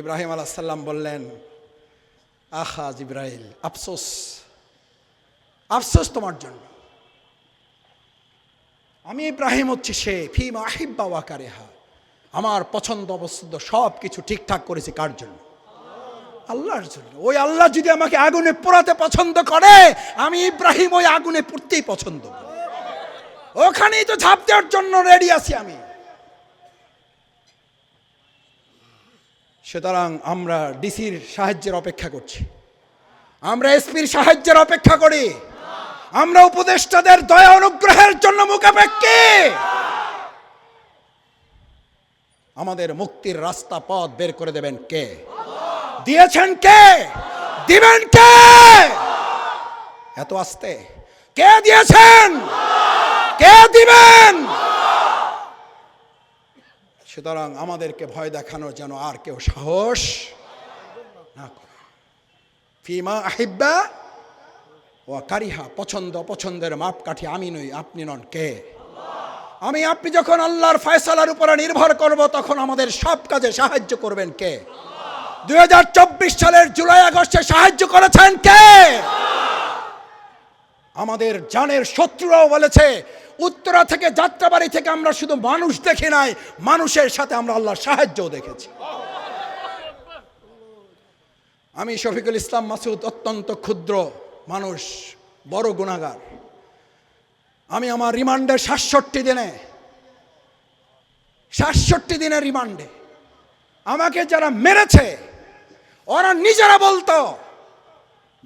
ইব্রাহিম আলাহাল্লাম বললেন, আহা জিব্রাইল, আফসোস। আফসোস তোমার জন্য। আমি ইব্রাহিম হচ্ছে সে ফিম আহিব্বা ওয়াকারেহা আমার পছন্দ অপছন্দ সব কিছু ঠিকঠাক করেছি কার জন্য? আল্লাহর জন্য। ওই আল্লাহ যদি আমাকে আগুনে পোড়াতে পছন্দ করে, আমি ইব্রাহিম ওই আগুনে পড়তেই পছন্দ ওখানেই তো ঝাঁপ দেওয়ার জন্য রেডি আছি আমি। সুতরাং আমরা ডিসির সাহায্যের অপেক্ষা করছি। আমরা এসপির সাহায্যের অপেক্ষা করি। আমরা উপদেষ্টাদের দয়া অনুগ্রহের জন্য মুখাপেক্ষী আমাদের মুক্তির রাস্তা পথ বের করে দেবেন কে? দিয়েছেন কে? দিবেন কে? এত আস্তে। কে দিয়েছেন? কে দিবেন? সুতরাং আমাদেরকে ভয় দেখানো যেন আর কেউ সাহস না করে। ফিমা আহিব্বা ও কারিহা, পছন্দ পছন্দের মাপকাঠি আমি নই, আপনি নন কে? আমি, আপনি যখন আল্লাহর ফয়সালার উপরে নির্ভর করব, তখন আমাদের সব কাজে সাহায্য করবেন কে? দুই হাজার চব্বিশ সালের জুলাই আগস্টে সাহায্য করেছেন কে? আমাদের জানের শত্রুরাও বলেছে, উত্তরা থেকে যাত্রাবাড়ি থেকে আমরা শুধু মানুষ দেখি নাই, মানুষের সাথে আমরা আল্লাহর সাহায্যও দেখেছি। আমি শফিকুল ইসলাম মাসুদ অত্যন্ত ক্ষুদ্র মানুষ, বড় গুণাগার। আমি আমার রিমান্ডের সাতষট্টি দিনে, সাতষট্টি দিনের রিমান্ডে, আমাকে যারা মেরেছে, ওরা নিজেরা বলতো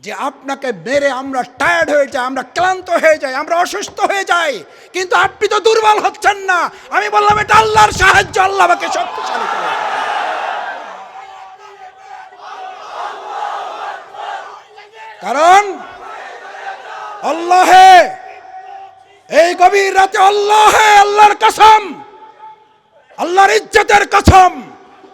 যে আপনাকে মেরে আমরা টায়ার্ড হয়ে যাই, আমরা ক্লান্ত হয়ে যাই, আমরা অসুস্থ হয়ে যাই। কিন্তু আপনি তো দুর্বল হচ্ছেন না। আমি বললাম, এটা আল্লাহর সাহায্য, আল্লাহ আমাকে শক্তিশালী করে কারণ আল্লাহে, এই গভীর রাতে আল্লাহে আল্লাহর কসম, আল্লাহর ইজ্জতের কসম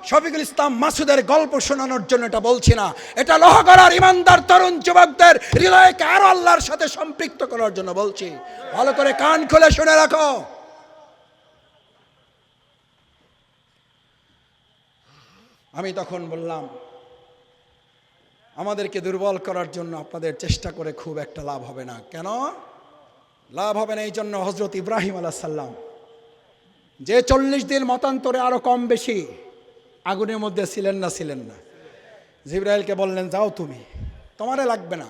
শফিকুল ইসলাম মাসুদের গল্প শোনানোর জন্য এটা বলছি না। এটা লোহাগড়ার ইমানদার তরুণ যুবকদের হৃদয়কে আরও আল্লাহর সাথে সম্পৃক্ত করার জন্য বলছি। ভালো করে কান খুলে শুনে রাখো। আমি তখন বললাম, আমাদেরকে দুর্বল করার জন্য আপনাদের চেষ্টা করে খুব একটা লাভ হবে না। কেন? লাভ হবে না এই জন্য হজরত ইব্রাহিম আলাহ সাল্লাম যে চল্লিশ দিন মতান্তরে আরও কম বেশি। আগুনের মধ্যে ছিলেন না ছিলেন না। জিব্রাইলকে বললেন, যাও তুমি, তোমারে লাগবে না।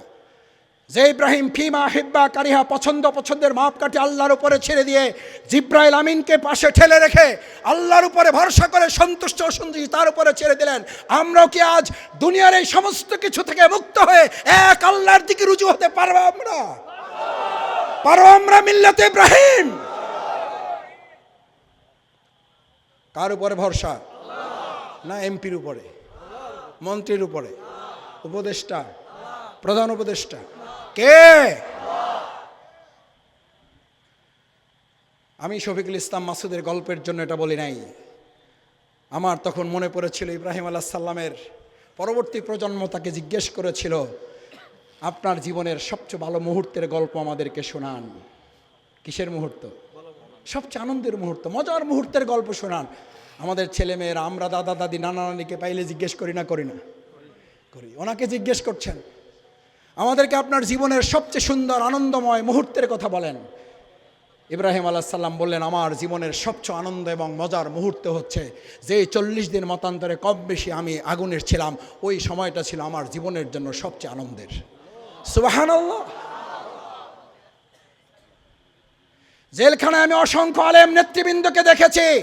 যে ইব্রাহিম, ফিমা হিব্বা কারিহা পছন্দ পছন্দের মাপ কাটি আল্লাহর উপরে ছেড়ে দিয়ে জিব্রাইল আমিনকে পাশে ঠেলে রেখে আল্লাহর উপরে ভরসা করে সন্তুষ্ট অসন্তুষ্ট তার উপরে ছেড়ে দিলেন। আমরাও কি আজ দুনিয়ার এই সমস্ত কিছু থেকে মুক্ত হয়ে এক আল্লাহর দিকে রুজু হতে পারব আমরা? পারো আমরা মিল্লাতে ইব্রাহিম? কার উপরে ভরসা? না এমপির উপরে, মন্ত্রীর উপরে, উপদেষ্টা, প্রধান উপদেষ্টা, কে? আমি শফিকুল ইসলাম মাসুদের গল্পের জন্য এটা বলি নাই। আমার তখন মনে পড়েছিল ইব্রাহিম আলাহ সাল্লামের পরবর্তী প্রজন্ম তাকে জিজ্ঞেস করেছিল, আপনার জীবনের সবচেয়ে ভালো মুহূর্তের গল্প আমাদেরকে শোনান। কিসের মুহূর্ত? সবচেয়ে আনন্দের মুহূর্ত, মজার মুহূর্তের গল্প শোনান। আমাদের ছেলে ছেলেমেয়েরা আমরা দাদা দাদি, নানা নানিকে পাইলে জিজ্ঞেস করি না করি না। করি। ওনাকে জিজ্ঞেস করছেন, আমাদেরকে আপনার জীবনের সবচেয়ে সুন্দর, আনন্দময় মুহূর্তের কথা বলেন। ইব্রাহিম আলাহ সাল্লাম বললেন, আমার জীবনের সবচেয়ে আনন্দ এবং মজার মুহূর্ত হচ্ছে যে চল্লিশ দিন মতান্তরে কম বেশি আমি আগুনের ছিলাম। ওই সময়টা ছিল আমার জীবনের জন্য সবচেয়ে আনন্দের। সুবাহান জেলখানায় আমি অসংখ্য আলেম নেতৃবৃন্দকে দেখেছি।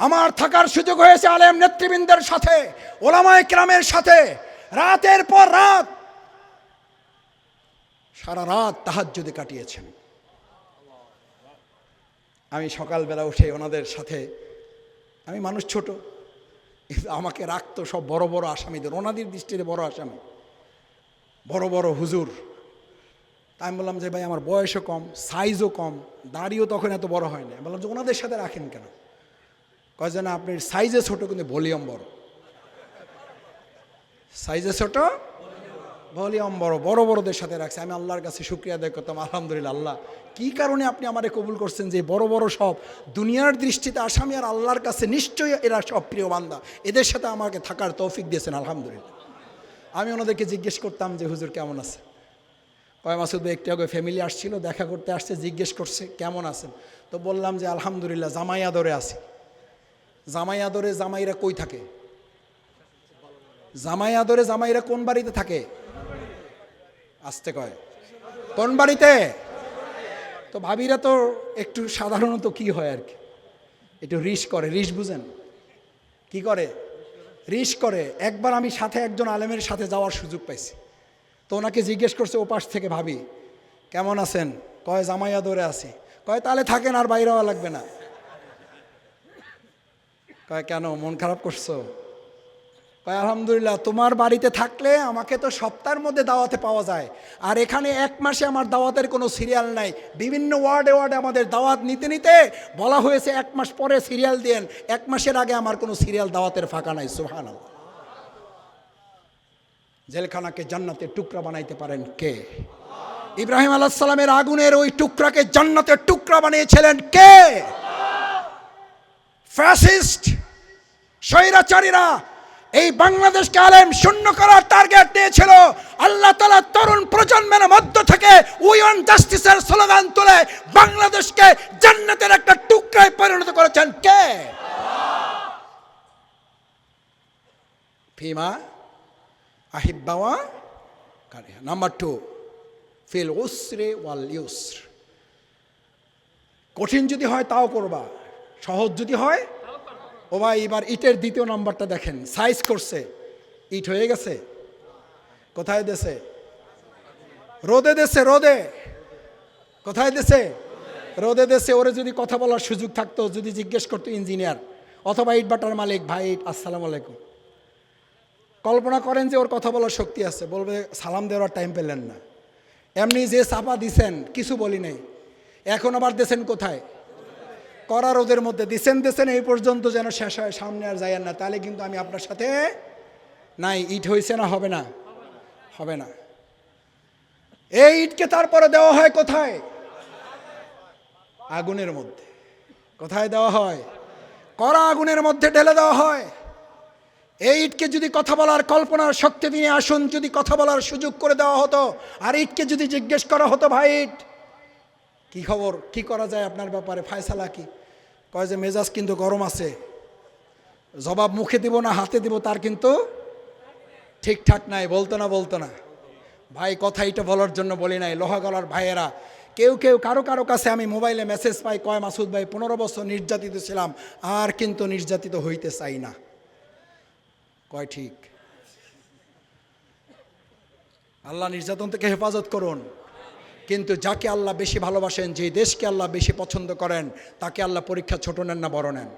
আমার থাকার সুযোগ হয়েছে আলেম নেতৃবৃন্দের সাথে, ওলামায় ক্রামের সাথে। রাতের পর রাত সারা রাত তাহার যদি কাটিয়েছেন। আমি সকালবেলা উঠে ওনাদের সাথে, আমি মানুষ ছোট আমাকে রাখতো সব বড় বড় আসামিদের, ওনাদের দৃষ্টিতে বড় আসামি, বড় বড় হুজুর। তাই আমি বললাম যে ভাই, আমার বয়সও কম সাইজও কম, দাড়িও তখন এত বড় হয় না বললাম যে ওনাদের সাথে রাখেন কেন? কয় যেন আপনি সাইজে ছোট কিন্তু ভলিউম বড়। সাইজে ছোট ভলিউম বড় বড় বড়দের সাথে রাখছে। আমি আল্লাহর কাছে শুক্রিয়া আদায় করতাম, আলহামদুলিল্লাহ, আল্লাহ। কি কারণে আপনি আমারে কবুল করছেন যে বড় বড় সব দুনিয়ার দৃষ্টিতে আসামি আর আল্লাহর কাছে নিশ্চয়ই এরা সব প্রিয় বান্দা? এদের সাথে আমাকে থাকার তৌফিক দিয়েছেন, আলহামদুলিল্লাহ। আমি ওনাদেরকে জিজ্ঞেস করতাম যে, হুজুর, কেমন আছে? কয়, মাসুদ একটু আগে ফ্যামিলি আসছিল, দেখা করতে আসছে, জিজ্ঞেস করছে, কেমন আছেন? তো বললাম যে, আলহামদুলিল্লাহ জামাই আদরে আছি। জামাই আদরে জামাইরা কই থাকে? জামাই আদরে জামাইরা কোন বাড়িতে থাকে? আসতে কয়। কোন বাড়িতে? তো ভাবিরা তো একটু সাধারণত কি হয় আর কি? একটু রিস করে, রিস বুঝেন? কি করে? রিস করে। একবার আমি সাথে একজন আলেমের সাথে যাওয়ার সুযোগ পাইছি। তো ওনাকে জিজ্ঞেস করছে ও পাশ থেকে, ভাবি, কেমন আছেন? কয় জামাইয়া দৌড়ে আছি। কয়, তাহলে থাকেন আর বাইরে হওয়া লাগবে না। কয়, কেন, মন খারাপ করছ? কয়, আলহামদুলিল্লাহ, তোমার বাড়িতে থাকলে আমাকে তো সপ্তাহের মধ্যে দাওয়াতে পাওয়া যায়। আর এখানে এক মাসে আমার দাওয়াতের কোনো সিরিয়াল নাই। বিভিন্ন ওয়ার্ডে ওয়ার্ডে আমাদের দাওয়াত নিতে নিতে বলা হয়েছে, এক মাস পরে সিরিয়াল দেন এক মাসের আগে আমার কোনো সিরিয়াল দাওয়াতের ফাঁকা নাই সুহান জেলখানাকে জান্নাতের টুকরা বানাইতে পারেন কে? ইব্রাহিম আলাহ সালামের আগুনের ওই টুকরাকে জান্নাতের টুকরা বানিয়েছিলেন কে? ফ্যাসিস্ট স্বৈরাচারীরা এই বাংলাদেশকে আলেম শূন্য করার টার্গেট নিয়েছিল। আল্লাহ তালা তরুণ প্রজন্মের মধ্য থেকে উইন জাস্টিসের স্লোগান তুলে বাংলাদেশকে জান্নাতের একটা টুকরায় পরিণত করেছেন। কে? ফিমা আহিব্বাওয়া নাম্বার টু ফিল উসরে ওয়াল ইউসর। কঠিন যদি হয় তাও করবা। সহজ যদি হয়। ও ভাই, এবার ইটের দ্বিতীয় নাম্বারটা দেখেন। সাইজ করছে। ইট হয়ে গেছে। কোথায় দেশে রোদে দেশে রোদে। কোথায় দেশে রোদে দেশে ওরে যদি কথা বলার সুযোগ থাকতো, যদি জিজ্ঞেস করতো ইঞ্জিনিয়ার, অথবা ইট বাটার মালিক, ভাই আসসালাম আলাইকুম। কল্পনা করেন যে ওর কথা বলার শক্তি আছে। বলবে, সালাম দেওয়ার টাইম পেলেন না। এমনি যে চাপা দিছেন, কিছু বলি নাই। এখন আবার দেশেন কোথায়? করার ওদের মধ্যে দিছেন দেশেন এই পর্যন্ত যেন শেষ হয়, সামনে আর যাইয়েন না। তাহলে কিন্তু আমি আপনার সাথে নাই, ইট হয়েছে না, হবে না। হবে না। এই ইটকে তারপরে দেওয়া হয় কোথায়? আগুনের মধ্যে। কোথায় দেওয়া হয়? কড়া আগুনের মধ্যে ঢেলে দেওয়া হয়। এই ইটকে যদি কথা বলার কল্পনার শক্তি দিয়ে আসুন, যদি কথা বলার সুযোগ করে দেওয়া হতো, আর ইটকে যদি জিজ্ঞেস করা হতো, ভাই, ইট, কি খবর? কি করা যায় আপনার ব্যাপারে? ফায়সালা কি? কয় যে মেজাজ কিন্তু গরম আছে। জবাব মুখে দিব না হাতে দিব, তার কিন্তু ঠিকঠাক নাই, বলতো না বলতো না। ভাই, কথা এটা বলার জন্য বলি নাই। লোহা গলার ভাইয়েরা, কেউ কেউ, কারও কারও কাছে আমি মোবাইলে মেসেজ পাই, কয়, মাসুদ ভাই, পনেরো বছর নির্যাতিত ছিলাম, আর কিন্তু নির্যাতিত হইতে চাই না। কয়, ঠিক। আল্লাহ নির্যাতন থেকে হেফাজত করুন। কিন্তু যাকে আল্লাহ বেশি ভালোবাসেন যে দেশকে আল্লাহ বেশি পছন্দ করেন, তাকে আল্লাহ পরীক্ষা ছোট নেন না বড় নেন।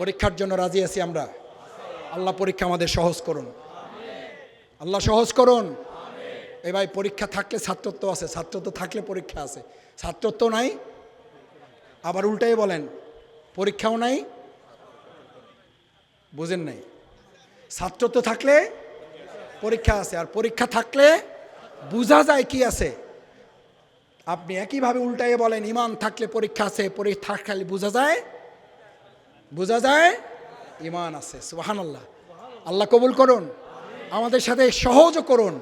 পরীক্ষার জন্য রাজি আছি আমরা? আল্লাহ পরীক্ষা আমাদের সহজ করুন। আল্লাহ সহজ করুন। এই ভাই, পরীক্ষা থাকলে ছাত্রত্ব আছে, ছাত্রত্ব থাকলে পরীক্ষা আছে। ছাত্রত্ব নাই, আবার উল্টাই বলেন, পরীক্ষাও নাই, বুঝেন নাই। ছাত্রত্ব থাকলে পরীক্ষা আছে, আর পরীক্ষা থাকলে বোঝা যায় কি আছে? আপনি একইভাবে উল্টাইয়ে বলেন, ইমান থাকলে পরীক্ষা আছে, পরীক্ষা থাকলে বোঝা যায়? বোঝা যায়? ইমান আছে সুবাহান আল্লাহ আল্লাহ কবুল করুন। আমাদের সাথে সহজও করুন।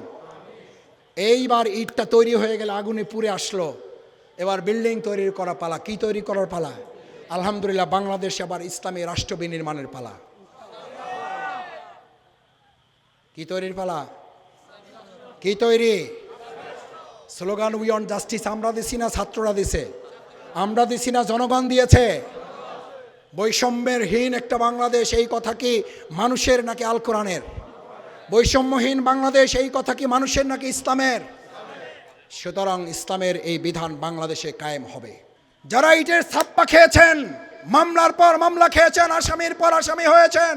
এইবার ইটটা তৈরি হয়ে গেলে আগুনে পুড়ে আসলো। এবার বিল্ডিং তৈরি করা পালা। কি তৈরি করার পালা? আলহামদুলিল্লাহ, বাংলাদেশ আবার ইসলামী রাষ্ট্র বিনির্মাণের পালা। কি তৈরির পালা? কি তৈরি? স্লোগান উই অন জাস্টিস আমরা দিছি না, ছাত্ররা দিছে। আমরা দিছি না, জনগণ দিয়েছে। বৈষম্যের হীন একটা বাংলাদেশ, এই কথা কি মানুষের নাকি আল কোরআনের? বৈষম্যহীন বাংলাদেশ, এই কথা কি মানুষের নাকি ইসলামের? সুতরাং ইসলামের এই বিধান বাংলাদেশে কায়েম হবে। যারা ইটের ছাপ্পা খেয়েছেন, মামলার পর মামলা খেয়েছেন, আসামির পর আসামি হয়েছেন,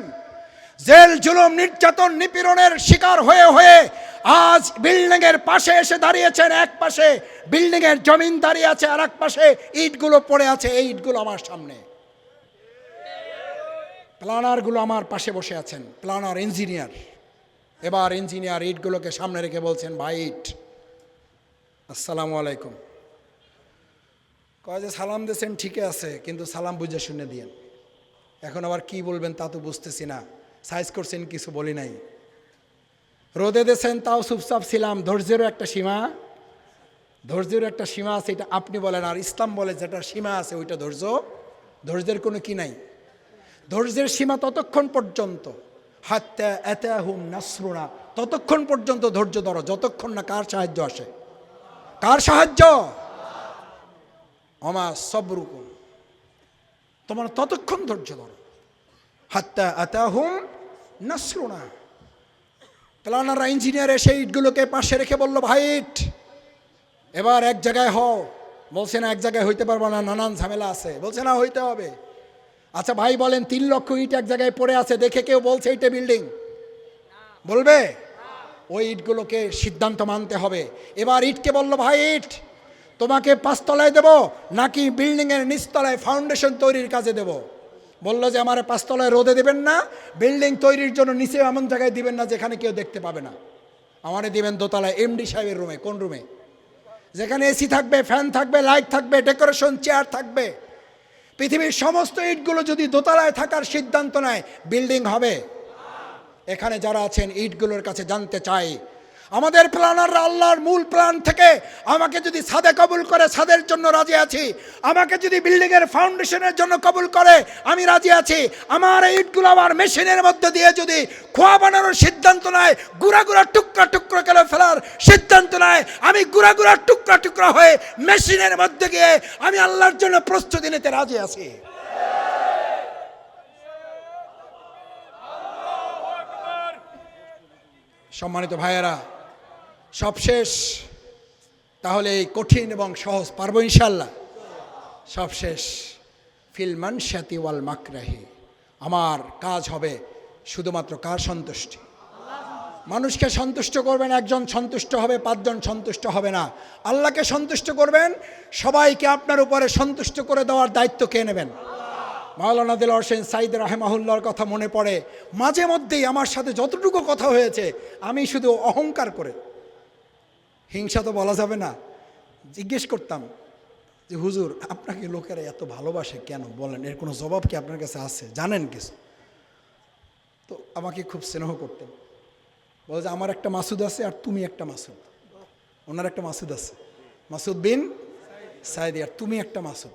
জেল, জুলুম, নির্যাতন, নিপীড়নের শিকার হয়ে হয়ে আজ বিল্ডিং এর পাশে এসে দাঁড়িয়েছেন, এক পাশে বিল্ডিং এর জমিন দাঁড়িয়ে আছে আর এক পাশে ইটগুলো পড়ে আছে, এই ইটগুলো আমার সামনে। প্লানারগুলো আমার পাশে বসে আছেন প্লানার ইঞ্জিনিয়ার। এবার ইঞ্জিনিয়ার ইটগুলোকে সামনে রেখে বলছেন, ভাই, ইট, আসসালামু আলাইকুম। কয় যে, সালাম দিয়েছেন, ঠিকই আছে, কিন্তু সালাম বুঝে শুনে দিয়েন। এখন আবার কি বলবেন তা তো বুঝতেছি না। সাইজ করছেন, কিছু বলি নাই। রোদে দিয়েছেন, তাও চুপচাপ ছিলাম। ধৈর্যেরও একটা সীমা। ধৈর্যের একটা সীমা আছে, এটা আপনি বলেন। আর ইসলাম বলে যেটা সীমা আছে, ওইটা ধৈর্য। ধৈর্যের কোনো কি নাই। ধৈর্যের সীমা ততক্ষণ পর্যন্ত। হাত্তা এতাহুম নাসরুনা। ততক্ষণ পর্যন্ত ধৈর্য ধরো, যতক্ষণ না কার সাহায্য আসে। কার সাহায্য? অমা সবরুকুম। তোমার ততক্ষণ ধৈর্য ধরো। হাত্তা এতাহুম নাসরুনা। প্লানাররা ইঞ্জিনিয়ার এসে ইটগুলোকে পাশে রেখে বলল, ভাই এবার এক জায়গায় হও। বলছে, না, এক জায়গায় হইতে পারব না, নানান ঝামেলা আছে। বলছে, না, হইতে হবে। আচ্ছা ভাই বলেন, তিন লক্ষ ইট এক জায়গায় পড়ে আছে, দেখে কেউ বলছে এইটা বিল্ডিং? বলবে? ওই ইটগুলোকে সিদ্ধান্ত মানতে হবে। এবার ইটকে বলল, ভাই ইট, তোমাকে পাঁচতলায় দেব, নাকি বিল্ডিংয়ের নিচতলায় ফাউন্ডেশন তৈরির কাজে দেব? বলল যে আমার পাঁচতলায় রোদে দেবেন না, বিল্ডিং তৈরির জন্য নিচে এমন জায়গায় দিবেন না যেখানে কেউ দেখতে পাবে না। আমারে দিবেন দোতলায়, এমডি সাহেবের রুমে, কোন রুমে? যেখানে এসি থাকবে, ফ্যান থাকবে, লাইট থাকবে, ডেকোরেশন, চেয়ার থাকবে। পৃথিবীর সমস্ত ইটগুলো যদি দোতলায় থাকার সিদ্ধান্ত নেয়, বিল্ডিং হবে। এখানে যারা আছেন, ইটগুলোর কাছে জানতে চাই আমাদের প্ল্যানাররা আল্লাহর মূল প্ল্যান থেকে আমাকে যদি সাদে কবুল করে, সাদের জন্য রাজি আছি। আমাকে যদি বিল্ডিংয়ের ফাউন্ডেশনের জন্য কবুল করে, আমি রাজি আছি। আমার এই ইটগুলো আমার মেশিনের মধ্যে দিয়ে যদি খোয়া বানানোর সিদ্ধান্ত নেয়, গুড়া গুড়া টুকরা টুকরা করে ফেলার সিদ্ধান্ত নেয়, আমি গুড়া গুড়া টুকরা টুকরা হয়ে মেশিনের মধ্যে গিয়ে আমি আল্লাহর জন্য প্রস্তুতি নিতে রাজি আছি। সম্মানিত ভাইয়েরা সবশেষ, তাহলে এই কঠিন এবং সহজ পারব ইনশাল্লাহ সবশেষ ফিলমান শ্যাতি ওয়াল মাকরাহি। আমার কাজ হবে শুধুমাত্র কার সন্তুষ্টি? মানুষকে সন্তুষ্ট করবেন, একজন সন্তুষ্ট হবে, পাঁচজন সন্তুষ্ট হবে না। আল্লাহকে সন্তুষ্ট করবেন, সবাইকে আপনার উপরে সন্তুষ্ট করে দেওয়ার দায়িত্ব কে নেবেন? মাওলানা দিল হোসেন সাইদ রাহেমাহুল্লার কথা মনে পড়ে, মাঝে মধ্যেই আমার সাথে যতটুকু কথা হয়েছে, আমি শুধু অহংকার করে হিংসা তো বলা যাবে না। জিজ্ঞেস করতাম যে, হুজুর, আপনাকে লোকেরা এত ভালোবাসে কেন? বলেন, এর কোনো জবাব কি আপনার কাছে আছে? জানেন কিছু? তো আমাকে খুব স্নেহ করতেন। বলে যে, আমার একটা মাসুদ আছে আর তুমি একটা মাসুদ। ওনার একটা মাসুদ আছে। মাসুদ বিন সাইদি, আর তুমি একটা মাসুদ।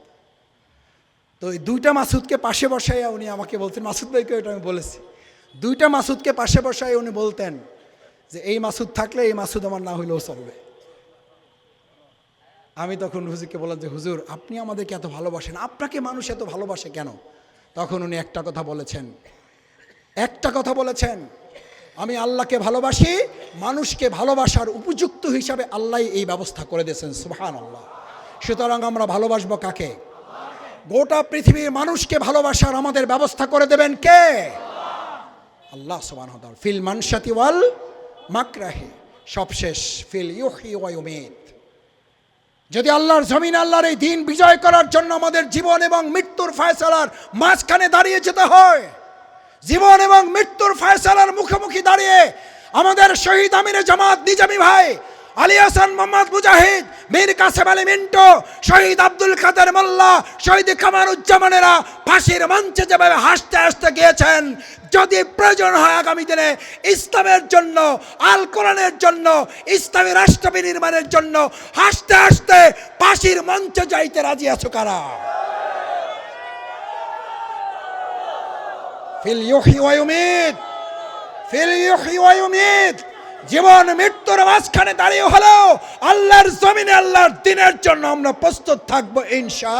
তো এই দুইটা মাসুদকে পাশে বসাইয়া উনি আমাকে বলতেন, মাসুদ ভাইকে এটা আমি বলেছি। দুইটা মাসুদকে পাশে বসাই উনি বলতেন যে এই মাসুদ থাকলে এই মাসুদ আমার না হইলেও চলবে। আমি তখন হুজুরকে বললাম যে, হুজুর, আপনি আমাদেরকে এত ভালোবাসেন, আপনাকে মানুষ এত ভালোবাসে কেন? তখন উনি একটা কথা বলেছেন। একটা কথা বলেছেন, আমি আল্লাহকে ভালোবাসি, মানুষকে ভালোবাসার উপযুক্ত হিসাবে আল্লাহ এই ব্যবস্থা করে দিয়েছেন সুবহান আল্লাহ সুতরাং আমরা ভালোবাসবো কাকে? গোটা পৃথিবীর মানুষকে ভালোবাসার আমাদের ব্যবস্থা করে দেবেন কে? আল্লাহ সুবান ফিল মানসাতি ওয়াল মাকরাহি, সবশেষ, ফিল ইউহি ওয়ায়ুমিত যদি আল্লাহর জমিন, আল্লাহর এই দিন বিজয় করার জন্য আমাদের জীবন এবং মৃত্যুর ফয়সালার মাঝখানে দাঁড়িয়ে যেতে হয়, জীবন এবং মৃত্যুর ফয়সালার মুখোমুখি দাঁড়িয়ে আমাদের শহীদ আমিরে জামাত নিজামি ভাই আলী হাসান মোহাম্মদ মুজাহিদ, মীর কাসেম আলী মিন্টো, শহীদ আব্দুল কাদের মোল্লা, শহীদ কামারুজ্জামানেরা ফাঁসির মঞ্চে যেভাবে হাসতে হাসতে গিয়েছেন, যদি প্রয়োজন হয় আগামী দিনে ইসলামের জন্য, আল কোরআনের জন্য, ইসলামী রাষ্ট্র বিনির্মাণের জন্য হাসতে হাসতে ফাঁসির মঞ্চে যাইতে রাজি আছো কারা? ফিল ইউহি ওয়ায়ুমিদ ফিল ইউহি জীবন মাঝখানে দাঁড়িয়ে হলেও আল্লাহর জমিনে আল্লাহর দিনের জন্য আমরা প্রস্তুত থাকব ইনশা